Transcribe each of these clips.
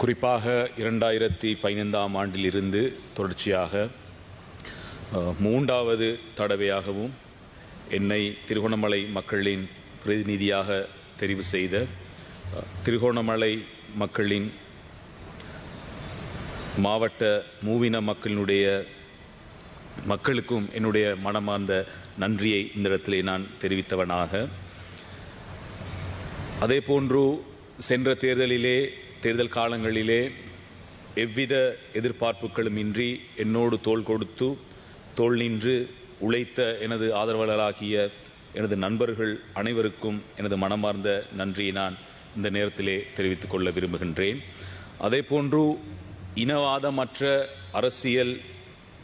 குறிப்பாக இரண்டாயிரத்தி பதினைந்தாம் ஆண்டிலிருந்து தொடர்ச்சியாக மூன்றாவது தடவையாகவும் என்னை திருகோணமலை மக்களின் பிரதிநிதியாக தெரிவு செய்த திருகோணமலை மக்களின் மாவட்ட மூவின மக்களினுடைய மக்களுக்கும் என்னுடைய மனமார்ந்த நன்றியை இந்த இடத்திலே நான் தெரிவித்தவனாக. அதே போன்று சென்ற தேர்தலிலே தேர்தல் காலங்களிலே எவ்வித எதிர்பார்ப்புகளும் இன்றி என்னோடு தோள் கொடுத்து தோள் நின்று உழைத்த எனது ஆதரவாளராகிய எனது நண்பர்கள் அனைவருக்கும் எனது மனமார்ந்த நன்றியை நான் இந்த நேரத்திலே தெரிவித்துக் கொள்ள விரும்புகின்றேன். அதே போன்று இனவாதமற்ற அரசியல்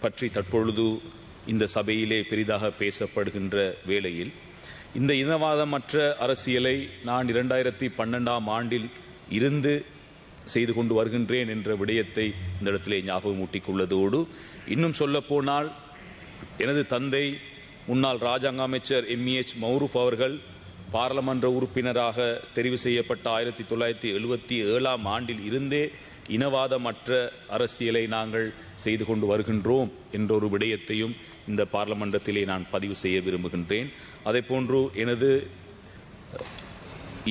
பற்றி தற்பொழுது இந்த சபையிலே பெரிதாக பேசப்படுகின்ற வேளையில் இந்த இனவாதமற்ற அரசியலை நான் இரண்டாயிரத்தி பன்னெண்டாம் ஆண்டில் இருந்து செய்து கொண்டு வருகின்றேன் என்ற விடயத்தை இந்த இடத்திலே ஞாபகமூட்டிக்கொள்ளதோடு இன்னும் சொல்லப்போனால் எனது தந்தை முன்னாள் ராஜாங்க அமைச்சர் எம்இஎச் மௌரூஃப் அவர்கள் பாராளுமன்ற உறுப்பினராக தெரிவு செய்யப்பட்ட ஆயிரத்தி தொள்ளாயிரத்தி எழுபத்தி ஏழாம் ஆண்டில் இருந்தே இனவாதமற்ற அரசியலை நாங்கள் செய்து கொண்டு வருகின்றோம் என்ற ஒரு விடயத்தையும் இந்த பாராளுமன்றத்திலே நான் பதிவு செய்ய விரும்புகின்றேன். அதே போன்று எனது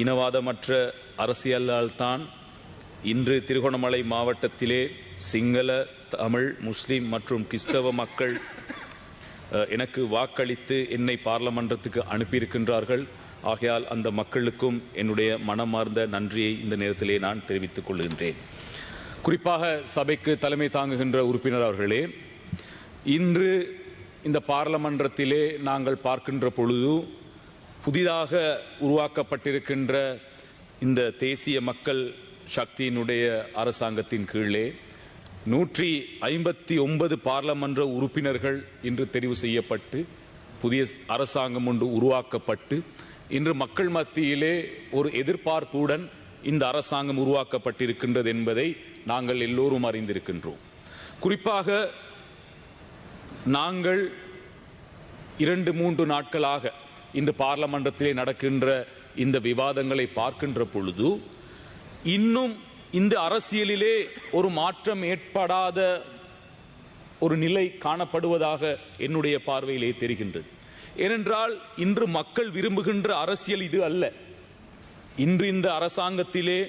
இனவாதமற்ற அரசியலால் தான் இன்று திருகோணமலை மாவட்டத்திலே சிங்கள தமிழ் முஸ்லிம் மற்றும் கிறிஸ்தவ மக்கள் எனக்கு வாக்களித்து என்னை பார்லமன்றத்துக்கு அனுப்பியிருக்கின்றார்கள். ஆகையால் அந்த மக்களுக்கும் என்னுடைய மனமார்ந்த நன்றியை இந்த நேரத்திலே நான் தெரிவித்துக் கொள்கின்றேன். குறிப்பாக சபைக்கு தலைமை தாங்குகின்ற உறுப்பினர் அவர்களே இன்று இந்த பார்லமன்றத்திலே நாங்கள் பார்க்கின்ற பொழுது புதிதாக உருவாக்கப்பட்டிருக்கின்ற இந்த தேசிய மக்கள் சக்தியினுடைய அரசாங்கத்தின் கீழே நூற்றி ஐம்பத்தி ஒன்பது பார்லமன்ற உறுப்பினர்கள் இன்று தெரிவு செய்யப்பட்டு புதிய அரசாங்கம் ஒன்று உருவாக்கப்பட்டு இன்று மக்கள் மத்தியிலே ஒரு எதிர்பார்ப்புடன் இந்த அரசாங்கம் உருவாக்கப்பட்டிருக்கின்றது என்பதை நாங்கள் எல்லோரும் அறிந்திருக்கின்றோம். குறிப்பாக நாங்கள் இரண்டு மூன்று நாட்களாக இந்த பார்லமன்றத்திலே நடக்கின்ற இந்த விவாதங்களை பார்க்கின்ற பொழுது இன்னும் இந்த அரசியலிலே ஒரு மாற்றம் ஏற்படாத ஒரு நிலை காணப்படுவதாக என்னுடைய பார்வையிலே தெரிகின்றது. ஏனென்றால் இன்று மக்கள் விரும்புகின்ற அரசியல் இது அல்ல. இன்று இந்த அரசாங்கத்திலே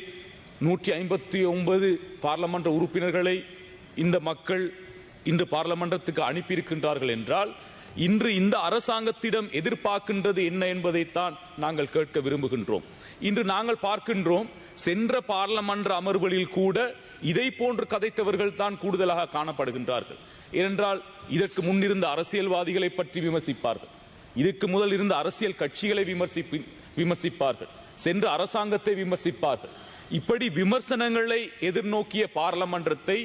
நூற்றி ஐம்பத்தி ஒன்பது பார்லமன்ற உறுப்பினர்களை இந்த மக்கள் இன்று பார்லமன்றத்துக்கு அனுப்பியிருக்கின்றார்கள் என்றால் இன்று இந்த அரசாங்கத்திடம் எதிர்பார்க்கின்றது என்ன என்பதைத்தான் நாங்கள் கேட்க விரும்புகின்றோம். இன்று நாங்கள் பார்க்கின்றோம் சென்ற பாராளுமன்ற அமர்வுகளில் கூட இதை போன்று கதைத்தவர்கள் தான் கூடுதலாக காணப்படுகின்றார்கள். ஏனென்றால் இதற்கு முன்னிருந்த அரசியல்வாதிகளை பற்றி விமர்சிப்பார்கள். இதுக்கு முதல் இருந்த அரசியல் கட்சிகளை விமர்சிப்பி விமர்சிப்பார்கள். சென்ற அரசாங்கத்தை விமர்சிப்பார்கள். இப்படி விமர்சனங்களை எதிர்நோக்கிய பாராளுமன்றத்தை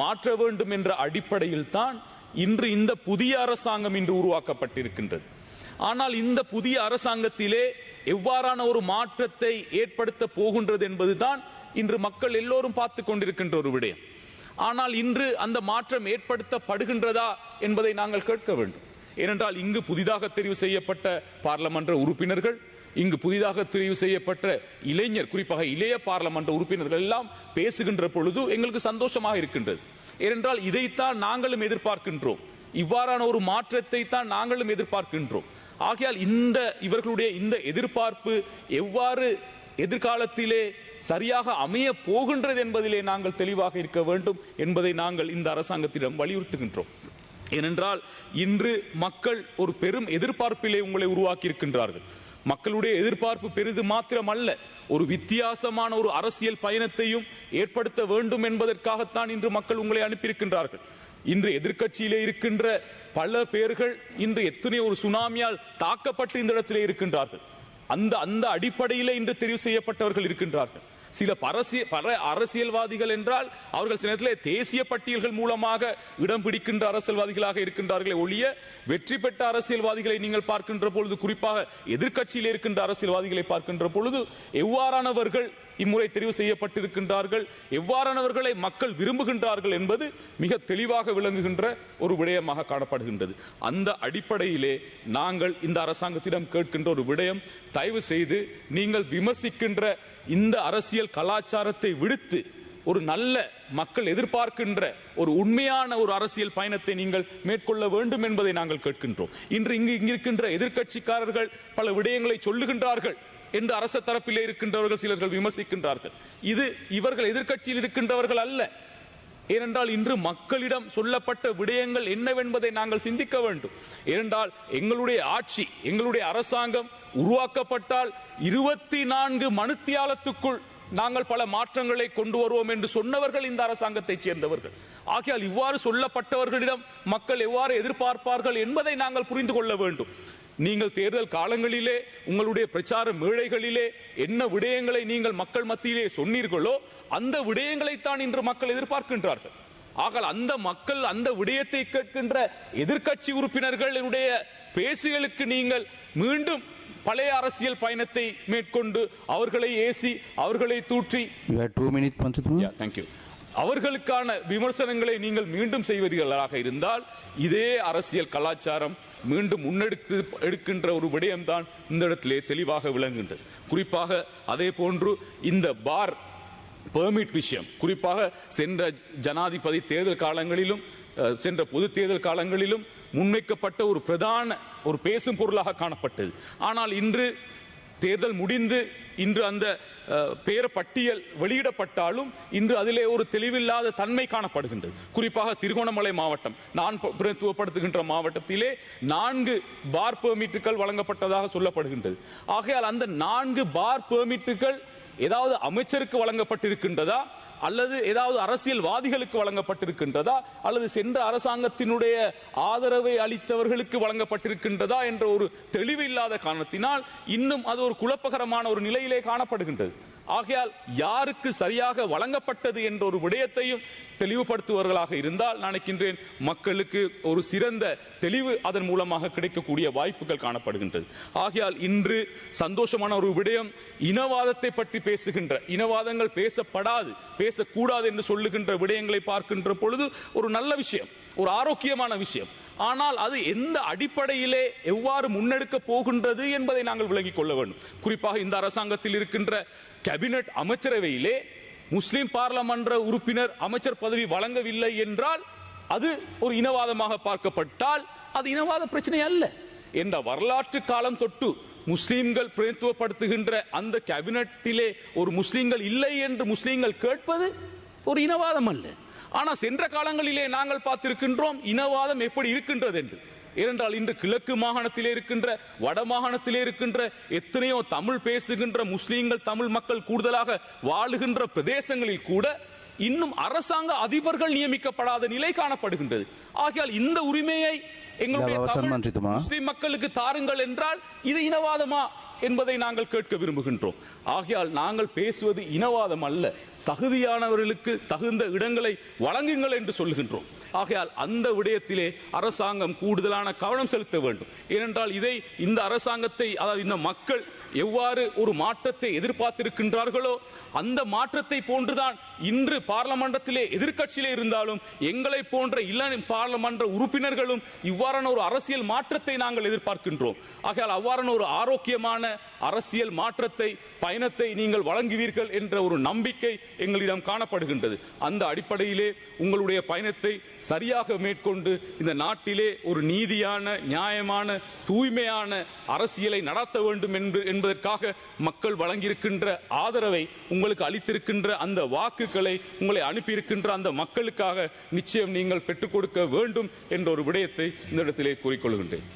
மாற்ற வேண்டும் என்ற அடிப்படையில் தான் இன்று இந்த புதிய அரசாங்கம் இன்று உருவாக்கப்பட்டிருக்கின்றது. ஆனால் இந்த புதிய அரசாங்கத்திலே எவ்வாறான ஒரு மாற்றத்தை ஏற்படுத்த போகின்றது என்பதுதான் இன்று மக்கள் எல்லோரும் பார்த்து கொண்டிருக்கின்ற ஒரு விடயம். ஆனால் இன்று அந்த மாற்றம் ஏற்படுத்தப்படுகின்றதா என்பதை நாங்கள் கேட்க வேண்டும். ஏனென்றால் இங்கு புதிதாக தெரிவு செய்யப்பட்ட பார்லமன்ற உறுப்பினர்கள் இங்கு புதிதாக தெரிவு செய்யப்பட்ட இளைஞர் குறிப்பாக இளைய பார்லமன்ற உறுப்பினர்கள் எல்லாம் பேசுகின்ற பொழுது எங்களுக்கு சந்தோஷமாக இருக்கின்றது. ஏனென்றால் இதைத்தான் நாங்களும் எதிர்பார்க்கின்றோம். இவ்வாறான ஒரு மாற்றத்தை தான் நாங்களும் எதிர்பார்க்கின்றோம். ஆகையால் இந்த இவர்களுடைய இந்த எதிர்பார்ப்பு எவ்வாறு எதிர்காலத்திலே சரியாக அமைய போகின்றது என்பதிலே நாங்கள் தெளிவாக இருக்க வேண்டும் என்பதை நாங்கள் இந்த அரசாங்கத்திடம் வலியுறுத்துகின்றோம். ஏனென்றால் இன்று மக்கள் ஒரு பெரும் எதிர்பார்ப்பிலே உங்களை உருவாக்கி இருக்கின்றார்கள் மக்களுடைய எதிர்பார்ப்பு பெரிது மாத்திரம் அல்ல ஒரு வித்தியாசமான ஒரு அரசியல் பயணத்தையும் ஏற்படுத்த வேண்டும் என்பதற்காகத்தான் இன்று மக்கள் உங்களை அனுப்பியிருக்கின்றார்கள். இன்று எதிர்கட்சியிலே இருக்கின்ற பல பேர்கள் இன்று எத்தனையோ ஒரு சுனாமியால் தாக்கப்பட்டு இந்த இடத்திலே இருக்கின்றார்கள். அந்த அந்த அடிப்படையிலே இன்று தெரிவு செய்யப்பட்டவர்கள் இருக்கின்றார்கள். சில பரசிய பல அரசியல்வாதிகள் என்றால் அவர்கள் சில நேரத்தில் தேசிய பட்டியல்கள் மூலமாக இடம் பிடிக்கின்ற அரசியல்வாதிகளாக இருக்கின்றார்களே ஒழிய வெற்றி பெற்ற அரசியல்வாதிகளை நீங்கள் பார்க்கின்ற பொழுது குறிப்பாக எதிர்க்கட்சியில் இருக்கின்ற அரசியல்வாதிகளை பார்க்கின்ற பொழுது எவ்வாறானவர்கள் இம்முறை தெரிவு செய்யப்பட்டிருக்கின்றார்கள் எவ்வாறானவர்களை மக்கள் விரும்புகின்றார்கள் என்பது மிக தெளிவாக விளங்குகின்ற ஒரு விடயமாக காணப்படுகின்றது. அந்த அடிப்படையிலே நாங்கள் இந்த அரசாங்கத்திடம் கேட்கின்ற ஒரு விடயம் தயவு செய்து நீங்கள் விமர்சிக்கின்ற இந்த அரசியல் கலாச்சாரத்தை விடுத்து ஒரு நல்ல மக்கள் எதிர்பார்க்கின்ற ஒரு உண்மையான ஒரு அரசியல் பயணத்தை நீங்கள் மேற்கொள்ள வேண்டும் என்பதை நாங்கள் கேட்கின்றோம். இன்று இங்கு இங்கிருக்கின்ற எதிர்க்கட்சிக்காரர்கள் பல விடயங்களை சொல்லுகின்றார்கள் என்று அரச தரப்பிலே இருக்கின்றவர்கள் சிலர்கள் விமர்சிக்கின்றார்கள். இது இவர்கள் எதிர்க்கட்சியில் இருக்கின்றவர்கள் அல்ல. ஏனென்றால் இன்று மக்களிடம் சொல்லப்பட்ட விடயங்கள் என்னவென்பதை நாங்கள் சிந்திக்க வேண்டும். ஏனென்றால் எங்களுடைய ஆட்சி எங்களுடைய அரசாங்கம் உருவாக்கப்பட்டால் இருபத்தி நான்கு மனுத்தியாலத்துக்குள் நாங்கள் பல மாற்றங்களை கொண்டு வருவோம் என்று சொன்னவர்கள் இந்த அரசாங்கத்தைச் சேர்ந்தவர்கள். ஆகையால் இவ்வாறு சொல்லப்பட்டவர்களிடம் மக்கள் எவ்வாறு எதிர்பார்ப்பார்கள் என்பதை நாங்கள் புரிந்து கொள்ள வேண்டும். நீங்கள் தேர்தல் காலங்களிலே உங்களுடைய பிரச்சார மேடைகளிலே என்ன விடயங்களை நீங்கள் மக்கள் மத்தியிலே சொன்னீர்களோ அந்த விடயங்களைத்தான் இன்று மக்கள் எதிர்பார்க்கின்றார்கள் ஆகல் அந்த மக்கள் அந்த விடயத்தை கேட்கின்ற எதிர்க்கட்சி உறுப்பினர்களுடைய பேசுகளுக்கு நீங்கள் மீண்டும் பழைய அரசியல் பயணத்தை மேற்கொண்டு அவர்களை ஏசி அவர்களை தூற்றி. தேங்க்யூ அவர்களுக்கான விமர்சனங்களை நீங்கள் மீண்டும் செய்வீர்களாக இருந்தால் இதே அரசியல் கலாச்சாரம் மீண்டும் முன்னெடுத்து எடுக்கின்ற ஒரு விடயம்தான் இந்த இடத்திலே தெளிவாக விளங்குகின்றது. குறிப்பாக அதே போன்று இந்த பார் பெர்மிட் விஷயம். குறிப்பாக சென்ற ஜனாதிபதி தேர்தல் காலங்களிலும் சென்ற பொது தேர்தல் காலங்களிலும் முன்வைக்கப்பட்ட ஒரு பிரதான ஒரு பேசும் பொருளாக காணப்பட்டது. ஆனால் இன்று தேர்தல் முடிந்து இன்று அந்த பேர பட்டியல் வெளியிடப்பட்டாலும் இன்று அதிலே ஒரு தெளிவில்லாத தன்மை காணப்படுகின்றது. குறிப்பாக திருகோணமலை மாவட்டம் நான் ப- பிரதித்துவப்படுத்துகின்ற மாவட்டத்திலே நான்கு பார் பெர்மிட்டுகள் வழங்கப்பட்டதாக சொல்லப்படுகின்றது. ஆகையால் அந்த நான்கு பார் பெர்மிட்டுகள் ஏதாவது அமைச்சருக்கு வழங்கப்பட்டிருக்கின்றதா? அல்லது ஏதாவது அரசியல்வாதிகளுக்கு வழங்கப்பட்டிருக்கின்றதா? அல்லது சென்ற அரசாங்கத்தினுடைய ஆதரவை அளித்தவர்களுக்கு வழங்கப்பட்டிருக்கின்றதா? என்ற ஒரு தெளிவு இல்லாத காரணத்தினால் இன்னும் அது ஒரு குழப்பகரமான ஒரு நிலையிலே காணப்படுகின்றது. ஆகையால் யாருக்கு சரியாக வழங்கப்பட்டது என்ற ஒரு விடயத்தையும் தெளிவுபடுத்துவர்களாக இருந்தால் நினைக்கின்றேன் மக்களுக்கு ஒரு சிறந்த தெளிவு அதன் மூலமாக கிடைக்கக்கூடிய வாய்ப்புகள் காணப்படுகின்றது. ஆகையால் இன்று சந்தோஷமான ஒரு விடயம் இனவாதத்தை பற்றி பேசுகின்ற இனவாதங்கள் பேசப்படாது பேசக்கூடாது என்று சொல்லுகின்ற விடயங்களை பார்க்கின்ற பொழுது ஒரு நல்ல விஷயம் ஒரு ஆரோக்கியமான விஷயம். ஆனால் அது எந்த அடிப்படையிலே எவ்வாறு முன்னெடுக்க போகின்றது என்பதை நாங்கள் விளங்கிக் கொள்ள வேண்டும். குறிப்பாக இந்த அரசாங்கத்தில் இருக்கின்ற கேபினட் அமைச்சரவையிலே முஸ்லிம் பாராளுமன்ற உறுப்பினர் அமைச்சர் பதவி வழங்கவில்லை என்றால் அது ஒரு இனவாதமாக பார்க்கப்பட்டால் அது இனவாத பிரச்சனை அல்ல. என்ற வரலாற்று காலம் தொட்டு முஸ்லீம்கள் பிரதித்துவப்படுத்துகின்ற அந்த கேபினட்டிலே ஒரு முஸ்லீம்கள் இல்லை என்று முஸ்லீம்கள் கேட்பது ஒரு இனவாதம் அல்ல. ஆனால் சென்ற காலங்களிலே நாங்கள் பார்த்திருக்கின்றோம் இனவாதம் எப்படி இருக்கின்றது என்று. ஏனென்றால் இன்று கிழக்கு மாகாணத்திலே இருக்கின்ற வட மாகாணத்திலே இருக்கின்ற எத்தனையோ தமிழ் பேசுகின்ற முஸ்லீம்கள் தமிழ் மக்கள் கூடுதலாக வாழுகின்ற பிரதேசங்களில் கூட இன்னும் அரசாங்க அதிபர்கள் நியமிக்கப்படாத நிலை காணப்படுகின்றது ஆகையால் இந்த உரிமையை எங்களுடைய. முஸ்லிம் மக்களுக்கு தாருங்கள் என்றால் இது இனவாதமா என்பதை நாங்கள் கேட்க விரும்புகின்றோம் ஆகையால் நாங்கள் பேசுவது இனவாதம் அல்ல தகுதியானவர்களுக்கு தகுந்த இடங்களை வழங்குங்கள் என்று சொல்லுகின்றோம். ஆகையால் அந்த விடயத்திலே அரசாங்கம் கூடுதலான கவனம் செலுத்த வேண்டும். ஏனென்றால் இதை இந்த அரசாங்கத்தை அதாவது இந்த மக்கள் எவ்வாறு ஒரு மாற்றத்தை எதிர்பார்த்திருக்கின்றார்களோ அந்த மாற்றத்தை போன்றுதான் இன்று பார்லமன்றத்திலே எதிர்க்கட்சியிலே இருந்தாலும் எங்களை போன்ற இளம் பார்லமன்ற உறுப்பினர்களும் இவ்வாறான ஒரு அரசியல் மாற்றத்தை நாங்கள் எதிர்பார்க்கின்றோம். ஆகையால் அவ்வாறான ஒரு ஆரோக்கியமான அரசியல் மாற்றத்தை பயணத்தை நீங்கள் வழங்குவீர்கள் என்ற ஒரு நம்பிக்கை எங்களிடம் காணப்படுகின்றது. அந்த அடிப்படையிலே உங்களுடைய பயணத்தை சரியாக மேற்கொண்டு இந்த நாட்டிலே ஒரு நீதியான நியாயமான தூய்மையான அரசியலை நடத்த வேண்டும் என்று என்பதற்காக மக்கள் வழங்கியிருக்கின்ற ஆதரவை உங்களுக்கு அளித்திருக்கின்ற அந்த வாக்குகளை உங்களை அனுப்பியிருக்கின்ற அந்த மக்களுக்காக நிச்சயம் நீங்கள் பெற்றுக் கொடுக்க வேண்டும் என்ற ஒரு விடயத்தை இந்த இடத்திலே கூறிக்கொள்கின்றேன்.